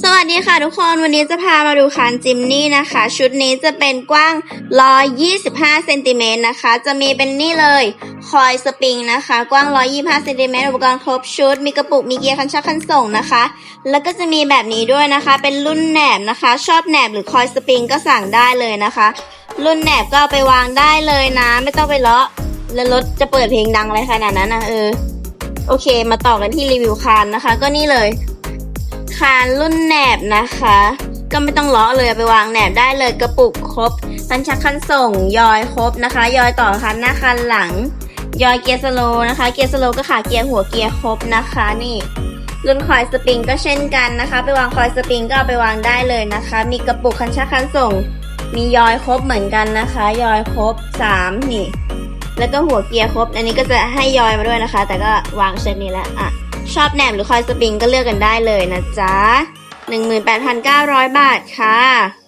สวัสดีค่ะทุกคนวันนี้จะพามาดูคานจิมนี่นะคะ ชุดนี้จะเป็นกว้าง 125 เซนติเมตรนะคะ จะมีเป็นนี่เลย คอยสปริงนะคะ กว้าง 125 เซนติเมตรอุปกรณ์ครบชุด มีกระปุก มีเกียร์คันชักคันส่งนะคะ แล้วก็จะมีแบบนี้ด้วยนะคะ เป็นรุ่นแหนบนะคะ ชอบแหนบหรือคอยสปริงก็สั่งได้เลยนะคะ รุ่นแหนบก็เอาไปวางได้เลยนะ ไม่ต้องไปเลาะแล้วรถจะเปิดเพลงดังอะไรขนาดนั้นนะเออ โอเค มาต่อกันที่รีวิวคานนะคะ ก็นี่เลย คานรุ่นแหนบนะคะ ก็ไม่ต้องลาะเลยไปวางแหนบได้เลยกระปุกครบคันชักคันส่งยอยครบนะคะ ยอยต่อคันหน้าคันหลัง ยอยเกียร์สโลนะคะ เกียร์สโลก็ขาเกียร์หัวเกียร์ครบนะคะนี่รุ่นคอยสปริงก็เช่นกันนะคะ ไปวางคอยสปริงก็เอาไปวางได้เลยนะคะ มีกระปุกคันชักคันส่ง มียอยครบเหมือนกันนะคะ ยอยครบสามนี่ แล้วก็หัวเกียร์ครบ อันนี้ก็จะให้ยอยมาด้วยนะคะ แต่ก็วางเซตนี้แล้วอะ ชอบแหนบหรือคอยสปริงก็เลือกกันได้เลยนะจ๊ะ 18,900 บาทค่ะ